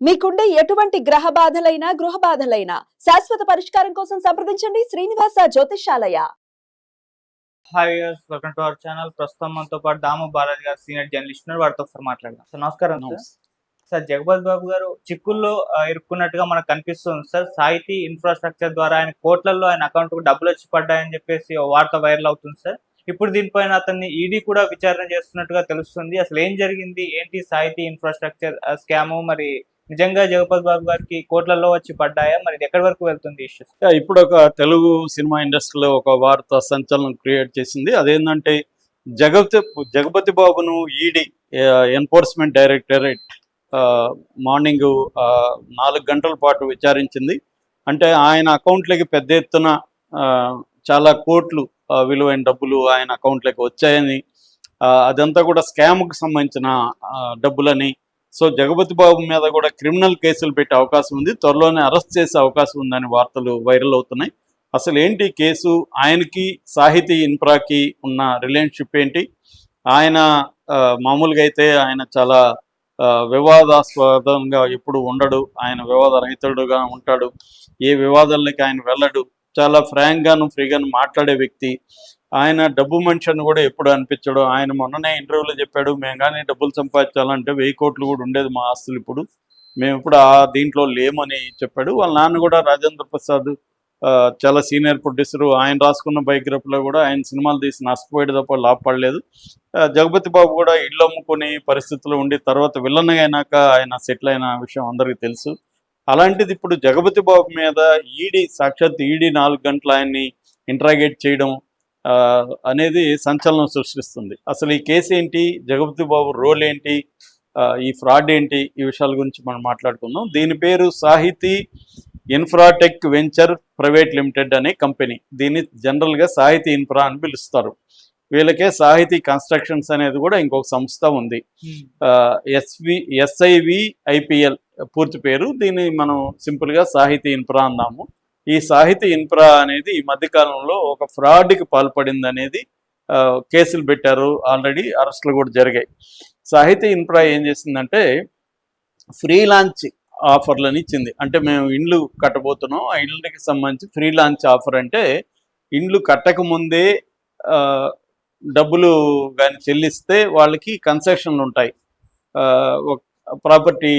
మీకుండే ఎటువంటి గ్రహ బాధలైనా గృహ బాధలైనా శాశ్వత పరిష్కారం కోసం సంప్రదించండి Srinivasa Jyothishalaya hi welcome to our channel ప్రస్తుతం మనతో పాటు దాము బాలాజీ గారు సీనియర్ జర్నలిస్ట్ ఉన్నారు. వారితో ఒకసారి మాట్లాడదాం. సార్ నమస్కారం సార్. సార్ జగపతి బాబు గారు చిక్కుల్లో ఇరుక్కున్నట్టుగా మనకు కనిపిస్తుంది. సార్ సాహితీ ఇన్ఫ్రాస్ట్రక్చర్ ద్వారా ఆయన కోట్లలో ఆయన అకౌంట్కు డబ్బులు వచ్చి పడ్డాయని చెప్పేసి వార్త వైరల్ అవుతుంది సార్. ఇప్పుడు దీనిపైన అతన్ని ఈడీ కూడా విచారణ చేస్తున్నట్టుగా తెలుస్తుంది. అసలు ఏం జరిగింది? ఏంటి సాహితీ ఇన్ఫ్రాస్ట్రక్చర్ స్కాము మరి నిజంగా జగపతి బాబు గారికి కోట్లలో వచ్చి పడ్డాయా? మరి ఎక్కడి వరకు వెళ్తుంది ఇష్యూస్? ఇప్పుడు ఒక తెలుగు సినిమా ఇండస్ట్రీలో ఒక వార్త సంచలనం క్రియేట్ చేసింది. అదేంటంటే జగపతి జగపతి బాబును ఈడీ ఎన్ఫోర్స్మెంట్ డైరెక్టరేట్ మార్నింగ్ నాలుగు గంటల పాటు విచారించింది. అంటే ఆయన అకౌంట్లకి పెద్ద ఎత్తున చాలా కోట్లు విలువైన డబ్బులు ఆయన అకౌంట్లకి వచ్చాయని అదంతా కూడా స్కామ్కి సంబంధించిన డబ్బులని సో జగపతి బాబు మీద కూడా క్రిమినల్ కేసులు పెట్టే అవకాశం ఉంది. త్వరలోనే అరెస్ట్ చేసే అవకాశం ఉందని వార్తలు వైరల్ అవుతున్నాయి. అసలు ఏంటి కేసు? ఆయనకి సాహితీ ఇన్ఫ్రాకి ఉన్న రిలేషన్షిప్ ఏంటి? ఆయన మామూలుగా అయితే ఆయన చాలా వివాదాస్పదంగా ఎప్పుడు ఉండడు. ఆయన వివాద రహితుడుగా ఉంటాడు. ఏ వివాదాలకి ఆయన వెళ్ళడు. చాలా ఫ్రాంక్గాను ఫ్రీగాను మాట్లాడే వ్యక్తి. ఆయన డబ్బు మనిషి అని కూడా ఎప్పుడు అనిపించడు ఆయన మొన్ననే ఇంటర్వ్యూలో చెప్పాడు మేము కానీ డబ్బులు సంపాదించాలంటే వెయ్యి కోట్లు కూడా ఉండేది మా ఆస్తులు ఇప్పుడు. మేము ఇప్పుడు ఆ దీంట్లో లేమని చెప్పాడు. వాళ్ళ నాన్న కూడా రాజేంద్ర ప్రసాద్ ఆ, చాలా సీనియర్ ప్రొడ్యూసర్ ఆయన రాసుకున్న బయోగ్రఫీలో కూడా ఆయన సినిమాలు తీసి నష్టపోయేది తప్ప లాభపడలేదు జగపతి బాబు కూడా ఇల్లు అమ్ముకునే పరిస్థితుల్లో ఉండి తర్వాత విలన్ అయినాక ఆయన సెటిల్ అయిన విషయం అందరికీ తెలుసు. అలాంటిది ఇప్పుడు జగపతి బాబు మీద ఈడీ సాక్షాత్ ఈడీ నాలుగు గంటలు ఆయన్ని ఇంట్రాగేట్ చేయడం అనేది సంచలనం సృష్టిస్తుంది. అసలు ఈ కేసు ఏంటి? జగపతి బాబు రోల్ ఏంటి? ఈ ఫ్రాడ్ ఏంటి? ఈ విషయాల గురించి మనం మాట్లాడుకుందాం. దీని పేరు Sahithi infratech venture private limited అనే కంపెనీ. దీన్ని జనరల్గా సాహితీ ఇన్ఫ్రా అని పిలుస్తారు. వీళ్ళకే సాహితీ కన్స్ట్రక్షన్స్ అనేది కూడా ఇంకొక సంస్థ ఉంది. ఎస్వి ఎస్ఐవి ఐపిఎల్ పూర్తి పేరు. దీన్ని మనం సింపుల్గా సాహితీ ఇన్ఫ్రా అన్నాము. ఈ సాహితీ ఇన్ఫ్రా అనేది ఈ మధ్యకాలంలో ఒక ఫ్రాడ్కి పాల్పడింది అనేది కేసులు పెట్టారు. ఆల్రెడీ అరెస్టులు కూడా జరిగాయి. సాహితీ ఇన్ఫ్రా ఏం చేసిందంటే ఫ్రీ లాంచ్ ఆఫర్లను ఇచ్చింది. అంటే మేము ఇండ్లు కట్టబోతున్నాం. ఆ ఇండ్లకి సంబంధించి ఫ్రీ లాంచ్ ఆఫర్ అంటే ఇండ్లు కట్టకముందే డబ్బులు కానీ చెల్లిస్తే వాళ్ళకి కన్సెషన్లు ఉంటాయి. ప్రాపర్టీ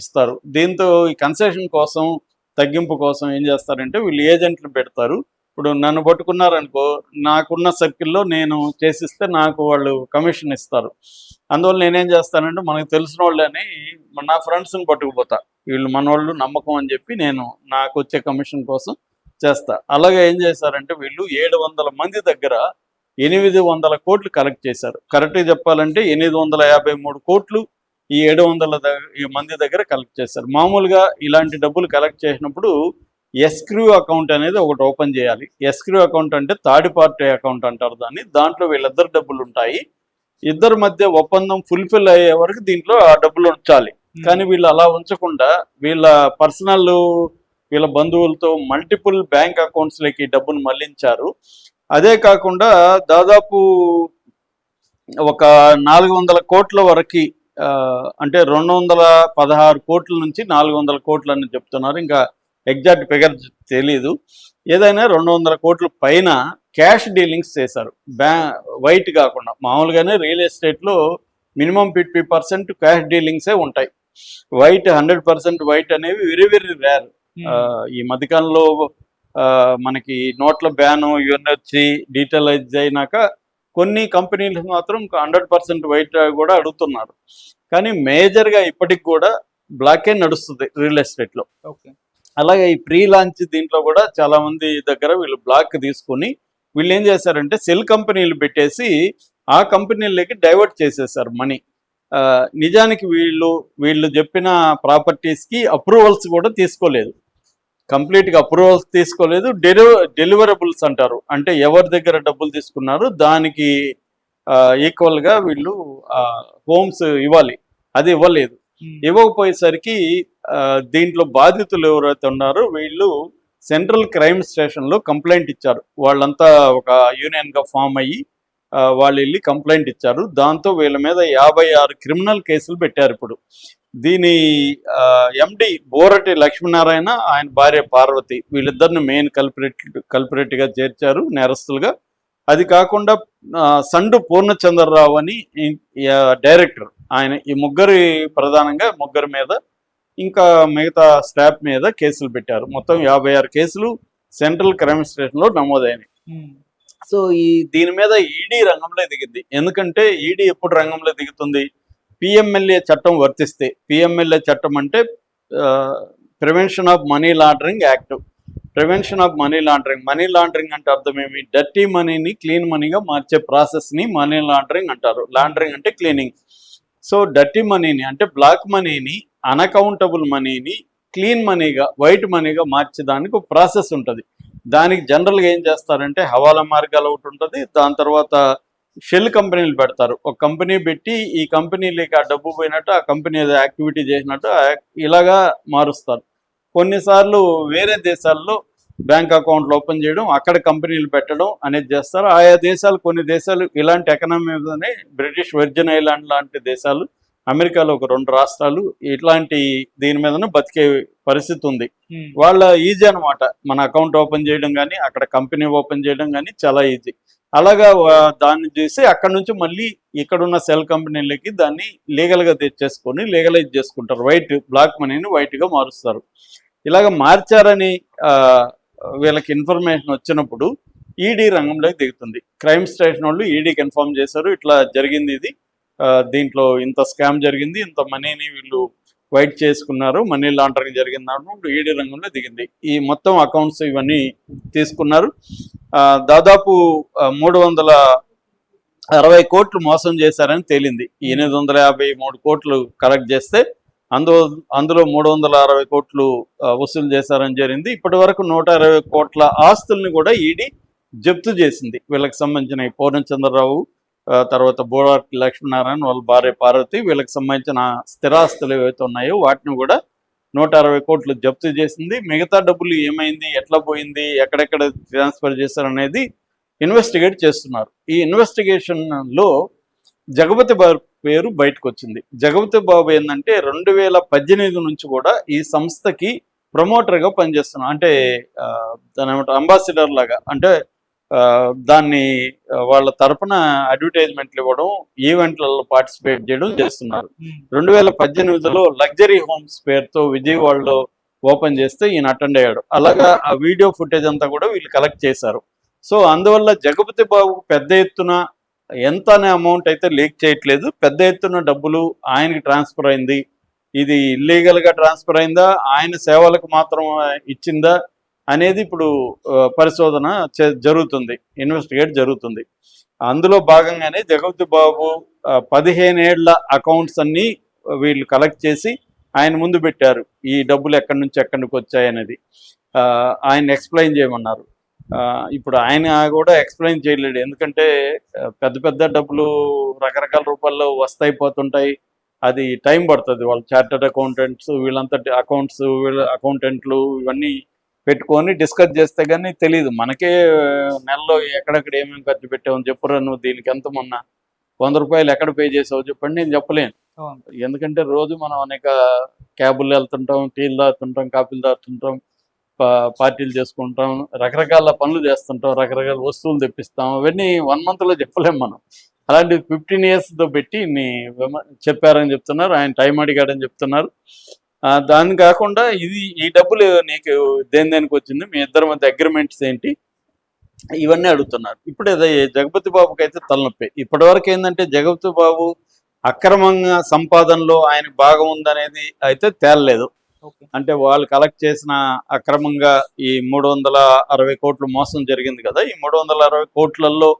ఇస్తారు. దీంతో ఈ కన్సెషన్ కోసం తగ్గింపు కోసం ఏం చేస్తారంటే వీళ్ళు ఏజెంట్లు పెడతారు. ఇప్పుడు నన్ను పట్టుకున్నారనుకో నాకున్న సర్కిల్లో నేను చేసిస్తే నాకు వాళ్ళు కమిషన్ ఇస్తారు. అందువల్ల నేనేం చేస్తానంటే మనకు తెలిసిన వాళ్ళని నా ఫ్రెండ్స్ని పట్టుకుపోతా. వీళ్ళు మన వాళ్ళు నమ్మకం అని చెప్పి నేను నాకు వచ్చే కమిషన్ కోసం చేస్తా. అలాగే ఏం చేశారంటే వీళ్ళు ఏడు వందల మంది దగ్గర ఎనిమిది వందల కోట్లు కలెక్ట్ చేశారు. కరెక్ట్గా చెప్పాలంటే ఎనిమిది వందల యాభై మూడు కోట్లు ఈ ఏడు వందల మంది దగ్గర కలెక్ట్ చేశారు మామూలుగా ఇలాంటి డబ్బులు కలెక్ట్ చేసినప్పుడు ఎస్క్రూ అకౌంట్ అనేది ఒకటి ఓపెన్ చేయాలి. ఎస్క్రూ అకౌంట్ అంటే థర్డ్ పార్టీ అకౌంట్ అంటారు దాన్ని. దాంట్లో వీళ్ళిద్దరు డబ్బులు ఉంటాయి. ఇద్దరి మధ్య ఒప్పందం ఫుల్ఫిల్ అయ్యే వరకు దీంట్లో ఆ డబ్బులు ఉంచాలి. కానీ వీళ్ళు అలా ఉంచకుండా వీళ్ళ పర్సనల్ వీళ్ళ బంధువులతో మల్టిపుల్ బ్యాంక్ అకౌంట్స్లోకి డబ్బును మళ్ళించారు. అదే కాకుండా దాదాపు ఒక నాలుగు వందల కోట్ల వరకు అంటే రెండు వందల పదహారు కోట్ల నుంచి నాలుగు వందల కోట్లు అని చెప్తున్నారు. ఇంకా ఎగ్జాక్ట్ ఫిగర్ తెలీదు. ఏదైనా రెండు వందల కోట్ల పైన క్యాష్ డీలింగ్స్ చేశారు. బ్యా వైట్ కాకుండా. మామూలుగానే రియల్ ఎస్టేట్లో మినిమం ఫిఫ్టీ పర్సెంట్ క్యాష్ డీలింగ్సే ఉంటాయి. వైట్ హండ్రెడ్ పర్సెంట్ వైట్ అనేవి వెరీ వెరీ రేర్ ఆ, ఈ మధ్యకాలంలో మనకి నోట్ల బ్యాన్ ఇవన్నీ వచ్చి డీటెయిలైజ్ అయినాక కొన్ని కంపెనీలు మాత్రం హండ్రెడ్ పర్సెంట్ వైట్ కూడా అడుగుతున్నారు. కానీ మేజర్గా ఇప్పటికి కూడా బ్లాకే నడుస్తుంది రియల్ ఎస్టేట్లో. ఓకే. అలాగే ఈ ప్రీ లాంచ్ దీంట్లో కూడా చాలా మంది దగ్గర వీళ్ళు బ్లాక్ తీసుకుని వీళ్ళు ఏం చేశారంటే సెల్ కంపెనీలు పెట్టేసి ఆ కంపెనీలకి డైవర్ట్ చేసేసారు మనీ. నిజానికి వీళ్ళు వీళ్ళు చెప్పిన ప్రాపర్టీస్కి అప్రూవల్స్ కూడా తీసుకోలేదు. కంప్లీట్గా అప్రూవల్స్ తీసుకోలేదు. డెలివ డెలివరబుల్స్ అంటారు. అంటే ఎవరి దగ్గర డబ్బులు తీసుకున్నారో దానికి ఈక్వల్గా వీళ్ళు హోమ్స్ ఇవ్వాలి. అది ఇవ్వలేదు. ఇవ్వకపోయేసరికి ఆ, దీంట్లో బాధితులు ఎవరైతే ఉన్నారో వీళ్ళు సెంట్రల్ క్రైమ్ స్టేషన్లో కంప్లైంట్ ఇచ్చారు. వాళ్ళంతా ఒక యూనియన్గా ఫామ్ అయ్యి వాళ్ళు వెళ్ళి కంప్లైంట్ ఇచ్చారు. దాంతో వీళ్ళ మీద యాభై ఆరు క్రిమినల్ కేసులు పెట్టారు ఇప్పుడు. దీని ఎండి బోరటి లక్ష్మీనారాయణ ఆయన భార్య పార్వతి వీళ్ళిద్దరిని మెయిన్ కల్పరేట్ కల్పరేట్గా చేర్చారు నేరస్తులుగా. అది కాకుండా సండు పూర్ణచంద్రరావు అని డైరెక్టర్ ఆయన ఈ ముగ్గురి ప్రధానంగా ముగ్గురి మీద ఇంకా మిగతా స్టాఫ్ మీద కేసులు పెట్టారు. మొత్తం యాభై ఆరు కేసులు సెంట్రల్ క్రైమ్ స్టేషన్లో నమోదైనవి సో ఈ దీని మీద ఈడీ రంగంలో దిగింది ఎందుకంటే ఈడీ ఎప్పుడు రంగంలో దిగుతుంది? పిఎంఎల్ఏ చట్టం వర్తిస్తే పిఎంఎల్ఏ చట్టం అంటే prevention of money laundering act prevention of money laundering money laundering అంటే అర్థం ఏమి? డర్టీ మనీని క్లీన్ మనీగా మార్చే ప్రాసెస్ని మనీ లాండరింగ్ అంటారు. లాండరింగ్ అంటే క్లీనింగ్ సో డర్టీ మనీని అంటే బ్లాక్ మనీని అన్అకౌంటబుల్ మనీని క్లీన్ మనీగా వైట్ మనీగా మార్చేదానికి ఒక ప్రాసెస్ ఉంటుంది. దానికి జనరల్గా ఏం చేస్తారంటే హవాలా మార్గాలు ఒకటి ఉంటుంది. దాని తర్వాత షెల్ కంపెనీలు పెడతారు. ఒక కంపెనీ పెట్టి ఈ కంపెనీలకి ఆ డబ్బు పోయినట్టు ఆ కంపెనీ ఏదో యాక్టివిటీ చేసినట్టు ఇలాగా మారుస్తారు. కొన్నిసార్లు వేరే దేశాల్లో బ్యాంక్ అకౌంట్లు ఓపెన్ చేయడం అక్కడ కంపెనీలు పెట్టడం అనేది చేస్తారు. ఆయా దేశాలు కొన్ని దేశాలు ఇలాంటి ఎకనామీ బ్రిటిష్ వెర్జిన్ ఐలాండ్ లాంటి దేశాలు అమెరికాలో ఒక రెండు రాష్ట్రాలు ఇట్లాంటి దీని మీదనే బతికే పరిస్థితి ఉంది. వాళ్ళ ఈజీ అన్నమాట. మన అకౌంట్ ఓపెన్ చేయడం కానీ అక్కడ కంపెనీ ఓపెన్ చేయడం కానీ చాలా ఈజీ. అలాగా దాన్ని చేసి అక్కడ నుంచి మళ్ళీ ఇక్కడున్న సెల్ కంపెనీలకి దాన్ని లీగల్గా తెచ్చేసుకొని లీగలైజ్ చేసుకుంటారు. వైట్ బ్లాక్ మనీని వైట్గా మారుస్తారు. ఇలాగ మార్చారని ఆ, వీళ్ళకి ఇన్ఫర్మేషన్ వచ్చినప్పుడు ఈడీ రంగంలోకి దిగుతుంది. క్రైమ్ స్టేషన్ వాళ్ళు ఈడీకి ఇన్ఫార్మ్ చేశారు. ఇట్లా జరిగింది ఇది. ఆ, దీంట్లో ఇంత స్కామ్ జరిగింది. ఇంత మనీని వీళ్ళు వైట్ చేసుకున్నారు. మనీ లాండరింగ్ జరిగింది అన్నప్పుడు ఈడీ రంగంలో దిగింది. ఈ మొత్తం అకౌంట్స్ ఇవన్నీ తీసుకున్నారు. దాదాపు మూడు వందల అరవై కోట్లు మోసం చేశారని తేలింది. ఎనిమిది వందల యాభై మూడు కోట్లు కలెక్ట్ చేస్తే అందులో అందులో మూడు వందల అరవై కోట్లు వసూలు చేశారని జరిగింది. ఇప్పటి వరకు నూట అరవై కోట్ల ఆస్తుల్ని కూడా ఈడీ జప్తు చేసింది. వీళ్ళకి సంబంధించిన ఈ పూర్ణచంద్రరావు ఆ, తర్వాత బోడాటి లక్ష్మీనారాయణ వాళ్ళ భార్య పార్వతి వీళ్ళకి సంబంధించిన స్థిరాస్తులు ఏవైతే ఉన్నాయో వాటిని కూడా నూట అరవై కోట్లు జప్తు చేసింది. మిగతా డబ్బులు ఏమైంది? ఎట్లా పోయింది? ఎక్కడెక్కడ ట్రాన్స్ఫర్ చేశారు అనేది ఇన్వెస్టిగేట్ చేస్తున్నారు. ఈ ఇన్వెస్టిగేషన్లో జగపతి బాబు పేరు బయటకు వచ్చింది జగపతి బాబు ఏంటంటే రెండు వేల పద్దెనిమిది నుంచి కూడా ఈ సంస్థకి ప్రమోటర్గా పనిచేస్తున్నాం అంటే ఆ, దాని అంబాసిడర్ లాగా. అంటే దాన్ని వాళ్ళ తరపున అడ్వర్టైజ్మెంట్లు ఇవ్వడం ఈవెంట్లలో పార్టిసిపేట్ చేయడం చేస్తున్నారు. రెండు వేల పద్దెనిమిదిలో లగ్జరీ హోమ్స్ పేరుతో విజయవాడలో ఓపెన్ చేస్తే ఈయన అటెండ్ అయ్యాడు. అలాగా ఆ వీడియో ఫుటేజ్ అంతా కూడా వీళ్ళు కలెక్ట్ చేశారు. సో అందువల్ల జగపతి బాబు పెద్ద ఎత్తున ఎంత అనే అమౌంట్ అయితే లీక్ చేయట్లేదు. పెద్ద ఎత్తున డబ్బులు ఆయనకి ట్రాన్స్ఫర్ అయింది. ఇది ఇల్లీగల్గా ట్రాన్స్ఫర్ అయిందా? ఆయన సేవలకు మాత్రం ఇచ్చిందా? అనేది ఇప్పుడు పరిశోధన జరుగుతుంది. ఇన్వెస్టిగేట్ జరుగుతుంది. అందులో భాగంగానే జగపతి బాబు పదిహేనేళ్ళ అకౌంట్స్ అన్నీ వీళ్ళు కలెక్ట్ చేసి ఆయన ముందు పెట్టారు. ఈ డబ్బులు ఎక్కడి నుంచి ఎక్కడికి వచ్చాయనేది ఆయన ఎక్స్ప్లెయిన్ చేయమన్నారు. ఇప్పుడు ఆయన కూడా ఎక్స్ప్లెయిన్ చేయలేడు. ఎందుకంటే పెద్ద పెద్ద డబ్బులు రకరకాల రూపాల్లో వస్తాయి పోతుంటాయి. అది టైం పడుతుంది. వాళ్ళు చార్టర్డ్ అకౌంటెంట్స్ వీళ్ళంతా అకౌంట్స్ వీళ్ళ అకౌంటెంట్లు ఇవన్నీ పెట్టుకొని డిస్కస్ చేస్తే కానీ తెలియదు మనకే నెలలో ఎక్కడెక్కడ ఏమేమి ఖర్చు పెట్టామని చెప్పురా నువ్వు దీనికి ఎంత మొన్న వంద రూపాయలు ఎక్కడ పే చేసావు చెప్పండి నేను చెప్పలేను. ఎందుకంటే రోజు మనం అనేక క్యాబులు వెళ్తుంటాం టీలు తాగుతుంటాం కాఫీలు పా- పార్టీలు చేసుకుంటాం రకరకాల పనులు చేస్తుంటాం రకరకాల వస్తువులు తెప్పిస్తాం. అవన్నీ వన్ మంత్లో చెప్పలేం మనం. అలాంటి ఫిఫ్టీన్తో పెట్టి ఇన్ని చెప్పారని చెప్తున్నారు. ఆయన టైం అడిగాడని చెప్తున్నారు. దాన్ని కాకుండా ఇది ఈ డబ్బులు నీకు దేని దేనికి వచ్చింది? మీ ఇద్దరి మధ్య అగ్రిమెంట్స్ ఏంటి? ఇవన్నీ అడుగుతున్నారు. ఇప్పుడు జగపతి బాబుకి అయితే తలనొప్పి. ఇప్పటి వరకు ఏంటంటే జగపతి బాబు అక్రమంగా సంపాదనలో ఆయన భాగం ఉందనేది అయితే తేలలేదు. అంటే వాళ్ళు కలెక్ట్ చేసిన అక్రమంగా ఈ మూడు వందల అరవై కోట్లు మోసం జరిగింది కదా. ఈ మూడు వందల అరవై కోట్లలో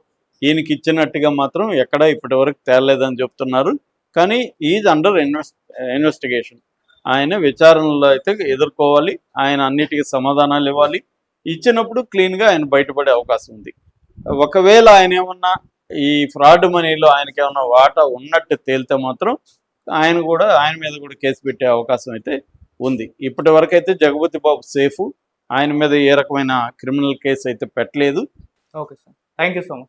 ఈయనకి ఇచ్చినట్టుగా మాత్రం ఎక్కడ ఇప్పటి వరకు తేలలేదని చెప్తున్నారు. కానీ ఈజ్ అండర్ ఇన్వెస్ట్ ఇన్వెస్టిగేషన్ ఆయన విచారణలో అయితే ఎదుర్కోవాలి. ఆయన అన్నిటికీ సమాధానాలు ఇవ్వాలి. ఇచ్చినప్పుడు క్లీన్గా ఆయన బయటపడే అవకాశం ఉంది. ఒకవేళ ఆయన ఏమన్నా ఈ ఫ్రాడ్ మనీలో ఆయనకి ఏమన్నా వాటా ఉన్నట్టు తేలితే మాత్రం ఆయన కూడా ఆయన మీద కూడా కేసు పెట్టే అవకాశం అయితే ఉంది. ఇప్పటి వరకు అయితే జగపతి బాబు సేఫ్. ఆయన మీద ఏ రకమైన క్రిమినల్ కేసు అయితే పెట్టలేదు. Okay sir. Thank you so much.